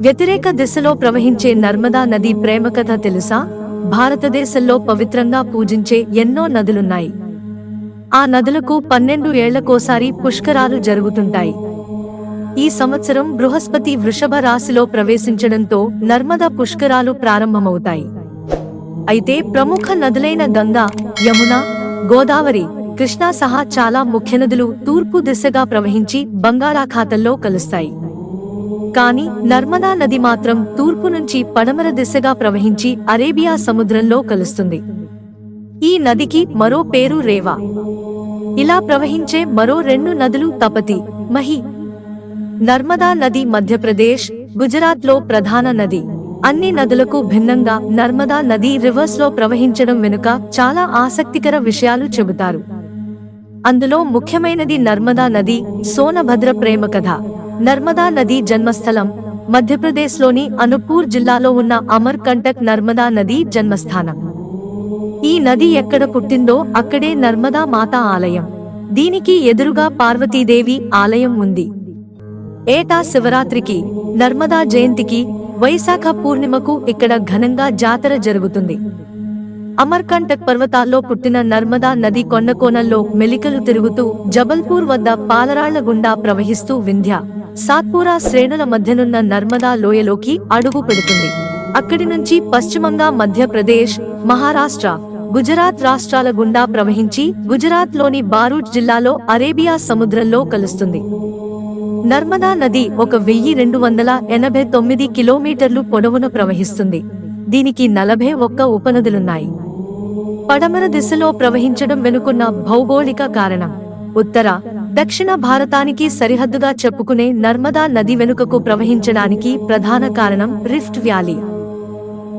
వ్యతిరేక దిశలో ప్రవహించే నర్మదా నది ప్రేమ కథ తెలుసా? భారతదేశంలో పవిత్రంగా పూజించే ఎన్నో నదులున్నాయి. ఆ నదులకు పన్నెండు ఏళ్ళకోసారి పుష్కరాలు జరుగుతుంటాయి. ఈ సంవత్సరం బృహస్పతి వృషభ రాశిలో ప్రవేశించడంతో నర్మదా పుష్కరాలు ప్రారంభమవుతాయి. అయితే ప్రముఖ నదులైన గంగా యమున గోదావరి కృష్ణా సహా చాలా ముఖ్య నదులు తూర్పు దిశగా ప్రవహించి బంగాళాఖాతంలో కలుస్తాయి. కానీ నర్మదా నది మాత్రం తూర్పు నుంచి పడమర దిశగా ప్రవహించి అరేబియా సముద్రంలో కలుస్తుంది. ఈ నదికి మరో పేరు రేవా. ఇలా ప్రవహించే మరో రెండు నదులు తపతి మహి. నర్మదా నది మధ్యప్రదేశ్ గుజరాత్లో ప్రధాన నది. అన్ని నదులకు భిన్నంగా నర్మదా నది రివర్స్లో ప్రవహించడం వెనుక చాలా ఆసక్తికర విషయాలు చెబుతారు. అందులో ముఖ్యమైనది నర్మదా నది సోనభద్ర ప్రేమ కథ. నర్మదా నది జన్మస్థలం. మధ్యప్రదేశ్లోని అనుపూర్ జిల్లాలో ఉన్న అమర్ కంటక్ నర్మదా నది జన్మస్థానం. ఈ నది ఎక్కడ పుట్టిందో అక్కడే నర్మదా మాత ఆలయం. దీనికి ఎదురుగా పార్వతీదేవి ఆలయం ఉంది. ఏటా శివరాత్రికి నర్మదా జయంతికి వైశాఖ పూర్ణిమకు ఇక్కడ ఘనంగా జాతర జరుగుతుంది. అమర్కంటక్ పర్వతాల్లో పుట్టిన నర్మదా నది కొండకోణంలో మెలికలు తిరుగుతూ జబల్పూర్ వద్ద పాలరాళ్ళ గుండా ప్రవహిస్తూ వింధ్య. సాత్పురా శ్రేణుల మధ్యనున్న నర్మదా లోయలోకి అడుగు పెడుతుంది. అక్కడి నుంచి పశ్చిమంగా మధ్యప్రదేశ్ మహారాష్ట్ర గుజరాత్ రాష్ట్రాల గుండా ప్రవహించి గుజరాత్లోని బారూట్ జిల్లాలో అరేబియా సముద్రంలో కలుస్తుంది. నర్మదా నది ఒక వెయ్యి రెండు వందల ఎనభై తొమ్మిది కిలోమీటర్లు పొడవున ప్రవహిస్తుంది. దీనికి నలభై ఒక్క ఉపనదులున్నాయి. పడమర దిశలో ప్రవహించడం వెనుకున్న భౌగోళిక కారణం. ఉత్తర దక్షిణ భారతానికి సరిహద్దుగా చెప్పుకునే నర్మదా నది వెనుకకు ప్రవహించడానికి ప్రధాన కారణం రిఫ్ట్ వ్యాలీ.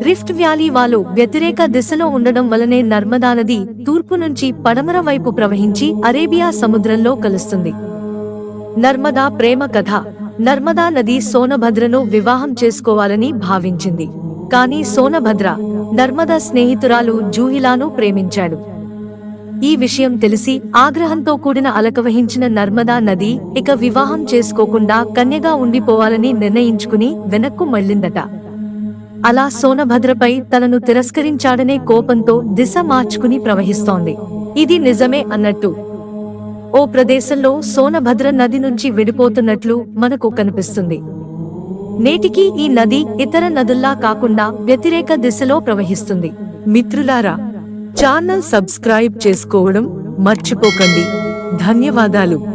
రిఫ్ట్ వ్యాలీ వాలు వ్యతిరేక దిశలో ఉండడం వలనే నర్మదా నది తూర్పు నుంచి పడమర వైపు ప్రవహించి అరేబియా సముద్రంలో కలుస్తుంది. నర్మదా ప్రేమ కథ. నర్మదా నది సోనభద్రను వివాహం చేసుకోవాలని భావించింది. కానీ సోనభద్ర నర్మదా స్నేహితురాలు జూహిలాను ప్రేమించాడు. ఈ విషయం తెలిసి ఆగ్రహంతో కూడిన అలకవహించిన నర్మదా నది ఇక వివాహం చేసుకోకుండా కన్యగా ఉండిపోవాలని నిర్ణయించుకుని వెనక్కు మళ్ళిందట. అలా సోనభద్రపై తనను తిరస్కరించాడనే కోపంతో దిశ మార్చుకుని ప్రవహిస్తోంది. ఇది నిజమే అన్నట్టు. ఓ ప్రదేశంలో సోనభద్ర నది నుంచి విడిపోతున్నట్లు మనకు కనిపిస్తుంది. నేటికి ఈ నది ఇతర నదుల్లా కాకుండా వ్యతిరేక దిశలో ప్రవహిస్తుంది. మిత్రులారా ఛానల్ సబ్స్క్రైబ్ చేసుకోవడం మర్చిపోకండి. ధన్యవాదాలు.